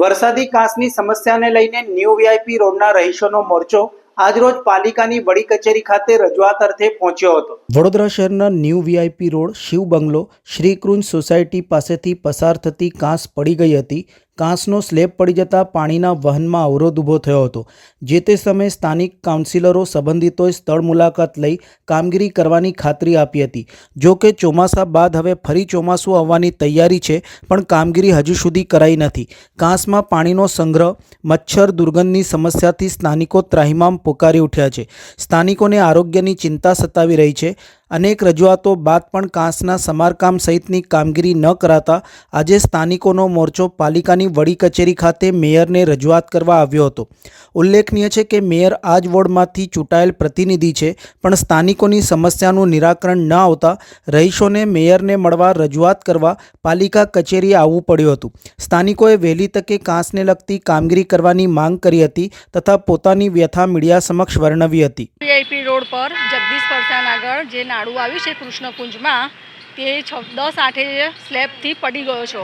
વરસાદી કાંસની સમસ્યાને લઈને ન્યૂ વીઆઈપી રોડના રહીશોનો મોરચો આજરોજ પાલિકાની વડી કચેરી ખાતે રજૂઆત અર્થે પહોંચ્યો હતો. વડોદરા શહેરના new VIP road, Shiv bungalow, Shrikunj society પાસેથી પસાર થતી કાંસ પડી ગઈ હતી. કાંસનો સ્લેબ પડી જતાં પાણીના વહનમાં અવરોધ ઊભો થયો હતો. જે તે સમયે સ્થાનિક કાઉન્સિલરો સંબંધિતોએ સ્થળ મુલાકાત લઈ કામગીરી કરવાની ખાતરી આપી હતી. જો કે ચોમાસા બાદ હવે ફરી ચોમાસું આવવાની તૈયારી છે, પણ કામગીરી હજુ સુધી કરાઈ નથી. કાંસમાં પાણીનો સંગ્રહ, મચ્છર દુર્ગંધની સમસ્યાથી સ્થાનિકો ત્રાહિમામ પોકારી ઉઠ્યા છે. સ્થાનિકોને આરોગ્યની ચિંતા સતાવી રહી છે. અનેક રજૂઆતો બાદ પણ કાંસના સમારકામ સહિતની કામગીરી ન કરાતા આજે સ્થાનિકોનો મોરચો પાલિકાની વડી કચેરી ખાતે મેયરને રજૂઆત કરવા આવ્યો હતો. ઉલ્લેખનીય છે કે મેયર આ જ વોર્ડમાંથી ચૂંટાયેલ પ્રતિનિધિ છે, પણ સ્થાનિકોની સમસ્યાનું નિરાકરણ ન આવતા રહીશોને મેયરને મળવા રજૂઆત કરવા પાલિકા કચેરીએ આવવું પડ્યું હતું. સ્થાનિકોએ વહેલી તકે કાંસને લગતી કામગીરી કરવાની માંગ કરી હતી તથા પોતાની વ્યથા મીડિયા સમક્ષ વર્ણવી હતી. વીઆઈપી રોડ પર જગદીશ પરસાન આગળ જે નાડું આવ્યું છે કૃષ્ણકુંજમાં, તે છ દસ આઠે સ્લેબથી પડી ગયો છો.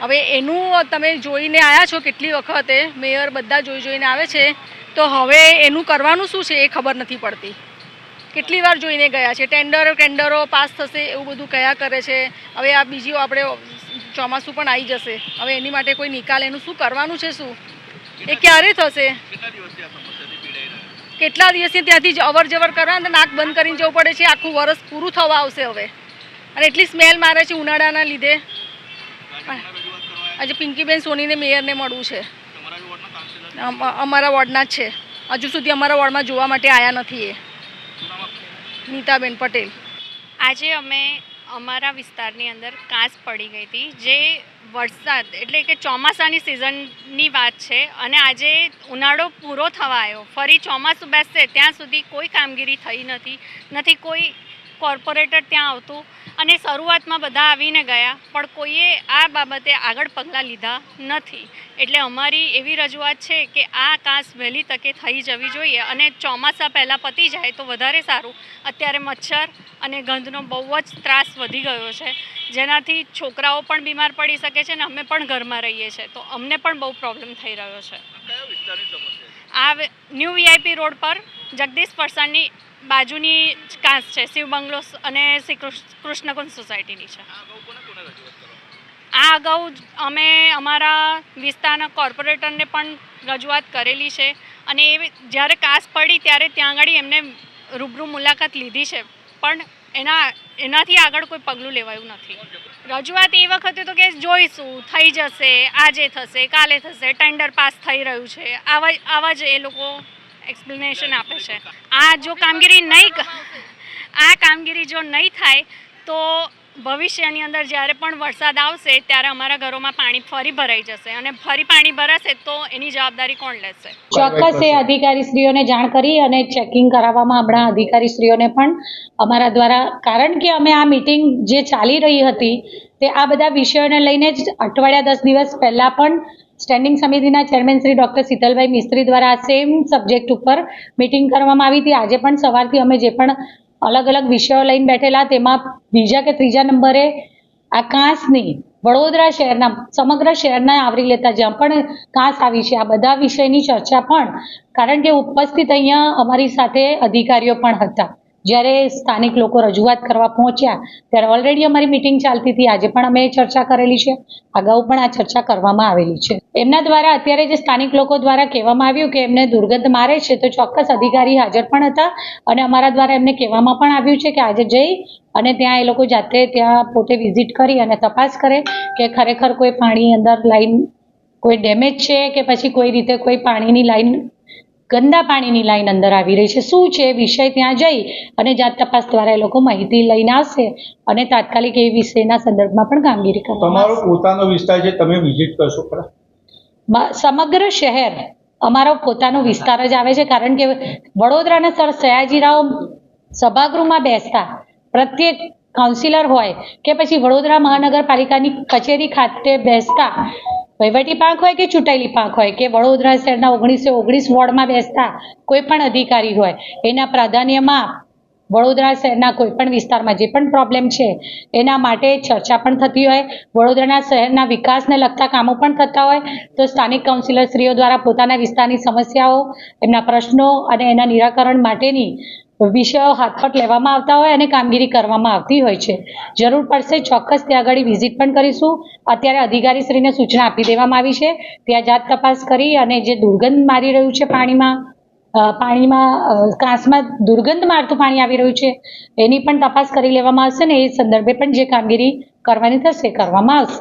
હવે એનું તમે જોઈને આવ્યા છો કેટલી વખતે? મેયર બધા જોઈ જોઈને આવે છે. તો હવે એનું કરવાનું શું છે એ ખબર નથી પડતી. કેટલી વાર જોઈને ગયા છે? ટેન્ડર ટેન્ડરો પાસ થશે એવું બધું કયા કરે છે? હવે આ બીજી આપણે ચોમાસું પણ આવી જશે. હવે એની માટે કોઈ નિકાલ એનું શું કરવાનું છે શું? એ ક્યારે થશે? કેટલા દિવસથી ત્યાંથી જ અવર જવર કરવા નાક બંધ કરીને જવું પડે છે? આખું વરસ પૂરું થવા આવશે હવે. અને એટલી સ્મેલ મારે છે ઉનાળાના લીધે. આજે પિંકીબેન સોનીને મેયરને મળવું છે. અમારા વોર્ડના જ છે. હજુ સુધી અમારા વોર્ડમાં જોવા માટે આવ્યા નથી એ. નીતાબેન પટેલ. આજે અમે અમારા વિસ્તારની અંદર કાંસ પડી ગઈ હતી, જે વરસાદ એટલે કે ચોમાસાની સિઝનની વાત છે અને આજે ઉનાળો પૂરો થવા આવ્યો. ફરી ચોમાસું બેસશે, ત્યાં સુધી કોઈ કામગીરી થઈ નથી નથી કોઈ કોર્પોરેટર ત્યાં આવતું અને શરૂઆતમાં બધા આવીને ગયા પણ કોઈએ આ બાબતે આગળ પગલાં લીધા નથી. એટલે અમારી એવી રજૂઆત છે કે આ કાંસ વહેલી તકે થઈ જવી જોઈએ અને ચોમાસા પહેલાં પતી જાય તો વધારે સારું. અત્યારે મચ્છર અને ગંધનો બહુ જ ત્રાસ વધી ગયો છે. જેનાથી છોકરાઓ પણ બીમાર પડી શકે છે ને અમે પણ ઘરમાં રહીએ છીએ. તો અમને પણ બહુ પ્રોબ્લેમ થઈ રહ્યો છે. આ ન્યૂ વીઆઈપી રોડ પર જગદીશ પરસાણની બાજુની જ કાંસ છે શિવ બંગલો અને શ્રી કૃષ્ણ કૃષ્ણકુંજ સોસાયટીની છે. આ અગાઉ અમે અમારા વિસ્તારના કોર્પોરેટરને પણ રજૂઆત કરેલી છે અને એ જ્યારે કાસ પડી ત્યારે ત્યાં આગળ એમને રૂબરૂ મુલાકાત લીધી છે. પણ એના એનાથી આગળ કોઈ પગલું લેવાયું નથી. રજૂઆત એ વખતે તો કે જોઈશું થઈ જશે આજે થશે કાલે થશે ટેન્ડર પાસ થઈ રહ્યું છે. આવા આવા જ એ લોકો એક્સપ્લેનેશન આપે છે. આ જો કામગીરી નહીં આ કામગીરી જો નહીં થાય, તો ભવિષ્યની અંદર જ્યારે પણ વરસાદ આવશે, ત્યારે અમારા ઘરોમાં પાણી ફરી ભરાઈ જશે અને ફરી પાણી ભરાશે તો એની જવાબદારી કોણ લેશે? ચોક્કસ એ અધિકારી શ્રીઓને જાણ કરી અને ચેકિંગ કરાવવામાં હમણાં અધિકારીશ્રીઓને પણ અમારા દ્વારા, કારણ કે અમે આ મિટિંગ જે ચાલી રહી હતી, તે આ બધા વિષયોને લઈને જ અઠવાડિયા દસ દિવસ પહેલાં પણ સ્ટેન્ડિંગ સમિતિના ચેરમેન શ્રી ડૉક્ટર શીતલભાઈ મિસ્ત્રી દ્વારા સેમ સબ્જેક્ટ ઉપર મિટિંગ કરવામાં આવી હતી. આજે પણ સવારથી અમે જે પણ અલગ અલગ વિષયો લઈને બેઠેલા, તેમાં બીજા કે ત્રીજા નંબરે આ કાંસની વડોદરા શહેરના, સમગ્ર શહેરના આવરી લેતા જ્યાં પણ કાંસ આવી છે, આ બધા વિષયની ચર્ચા પણ, કારણ કે ઉપસ્થિત અહીંયા અમારી સાથે અધિકારીઓ પણ હતા. જ્યારે સ્થાનિક લોકો રજૂઆત કરવા પહોંચ્યા, ત્યારે ઓલરેડી અમારી મિટિંગ ચાલતી હતી. આજે પણ અમે ચર્ચા કરેલી છે. અગાઉ પણ આ ચર્ચા કરવામાં આવેલી છે. એમના દ્વારા અત્યારે જે સ્થાનિક લોકો દ્વારા કહેવામાં આવ્યું કે એમને દુર્ગંધ મારે છે, તો ચોક્કસ અધિકારી હાજર પણ હતા અને અમારા દ્વારા એમને કહેવામાં પણ આવ્યું છે કે આજે જઈ અને ત્યાં એ લોકો જાતે ત્યાં પોતે વિઝિટ કરી અને તપાસ કરે કે ખરેખર કોઈ પાણી અંદર લાઈન કોઈ ડેમેજ છે કે પછી કોઈ રીતે કોઈ પાણીની લાઈન ગંદા પાણીની લાઈન અંદર આવી રહી છે. શું છે વિષય? ત્યાં જઈ અને જાત તપાસ દ્વારા એ લોકો માહિતી લઈને આવશે અને તાત્કાલિક એ વિષયના સંદર્ભમાં પણ કામગીરી કરશે તમારો પોતાનો વિસ્તાર છે તમે વિઝિટ કરશો ખરા સમગ્ર શહેર અમારો પોતાનો વિસ્તાર જ આવે છે કારણ કે વડોદરાના સર સયાજીરાવ સભાગૃહમાં બેસતા પ્રત્યેક કાઉન્સિલર હોય કે પછી વડોદરા મહાનગરપાલિકાની કચેરી ખાતે બેસતા વહીવટી પાંખ હોય કે ચૂંટાયેલી પાંખ હોય કે વડોદરા શહેરના ઓગણીસો ઓગણીસ વોર્ડમાં બેસતા કોઈ પણ અધિકારી હોય, એના પ્રાધાન્યમાં વડોદરા શહેરના કોઈ પણ વિસ્તારમાં જે પણ પ્રોબ્લેમ છે, એના માટે ચર્ચા પણ થતી હોય. વડોદરાના શહેરના વિકાસને લગતા કામો પણ થતા હોય. તો સ્થાનિક કાઉન્સિલરશ્રીઓ દ્વારા પોતાના વિસ્તારની સમસ્યાઓ, એમના પ્રશ્નો અને એના નિરાકરણ માટેની વિષયો હાથ પર લેવામાં આવતા હોય અને કામગીરી કરવામાં આવતી હોય છે. જરૂર પડશે ચોક્કસ ત્યાં આગળ વિઝિટ પણ કરીશું. અત્યારે અધિકારીશ્રીને સૂચના આપી દેવામાં આવી છે. ત્યાં જાત તપાસ કરી અને જે દુર્ગંધ મારી રહ્યું છે પાણીમાં પાણીમાં કાંસમાં દુર્ગંધ મારતું પાણી આવી રહ્યું છે, એની પણ તપાસ કરી લેવામાં આવશે ને એ સંદર્ભે પણ જે કામગીરી કરવાની થશે કરવામાં આવશે.